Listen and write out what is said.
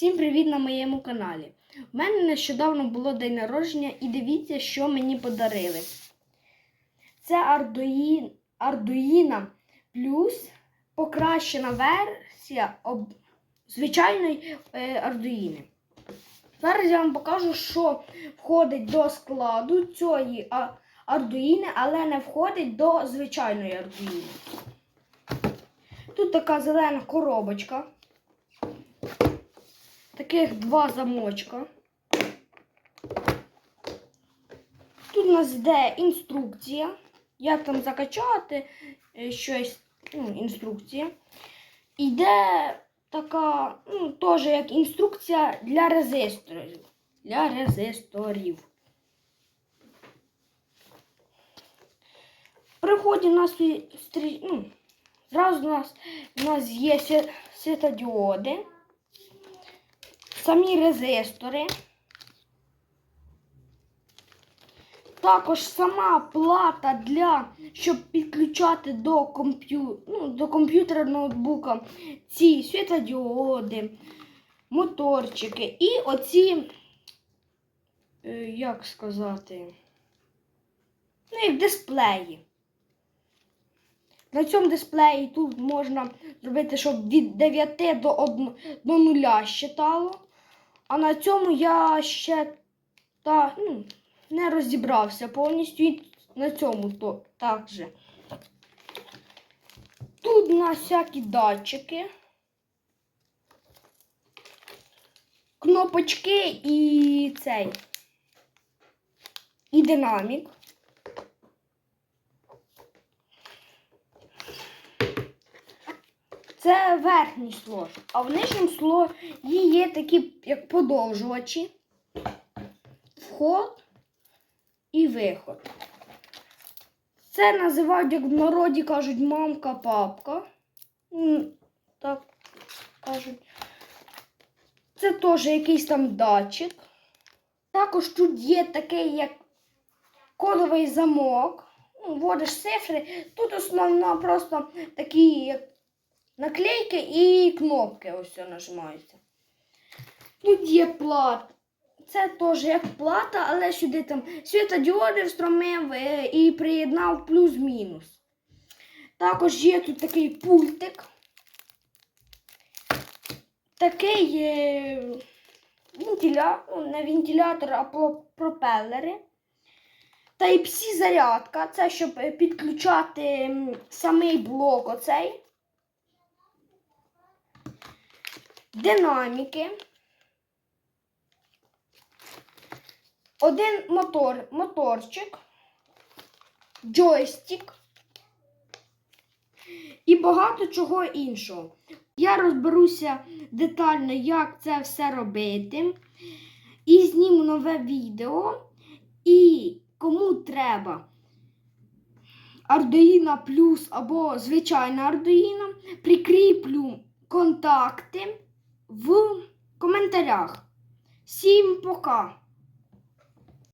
Всім привіт на моєму каналі. У мене нещодавно було день народження і дивіться, що мені подарили. Це Arduino, Arduino плюс покращена версія об... звичайної е, Arduino. Зараз я вам покажу, що входить до складу цієї Arduino, але не входить до звичайної Arduino. Тут така зелена коробочка. Таких два замочка. Тут у нас йде інструкція. Як там закачати е, щось, ну, інструкція. Йде така, ну, теж як інструкція для резисторів. Для резисторів. При вході у нас ну, зразу у нас, у нас є сві- світодіоди самі резистори. Також сама плата для, щоб підключати до, комп'ю... ну, до комп'ютера ноутбука ці світлодіоди, моторчики і оці, е, як сказати, ну, як дисплеї. На цьому дисплеї тут можна зробити, щоб від 9 до 1 до 0 щитало. А на цьому я ще та, ну, не розібрався повністю і на цьому то, так же. Тут у нас всякі датчики, кнопочки і цей. І динамік. Це верхній слой. А в нижньому слої є такі, як подовжувачі, вход і виход. Це називають, як в народі кажуть, мамка, папка. Так кажуть. Це теж якийсь там датчик. Також тут є такий, як кодовий замок. Вводиш цифри. Тут основно просто такі, як наклейки і кнопки ось все нажимаються. Тут є плата. Це теж як плата, але сюди там світодіоди встромив е, і приєднав плюс-мінус. Також є тут такий пультик. Такий е, вентиля... ну, не вентилятор, а про- пропелери. Type-C зарядка. Це щоб е, підключати самий блок оцей. Динаміки. Один мотор, моторчик, джойстик і багато чого іншого. Я розберуся детально, як це все робити. І зніму нове відео. І кому треба Arduino Plus або звичайна Arduino, прикріплю контакти в коментарях. Всім пока!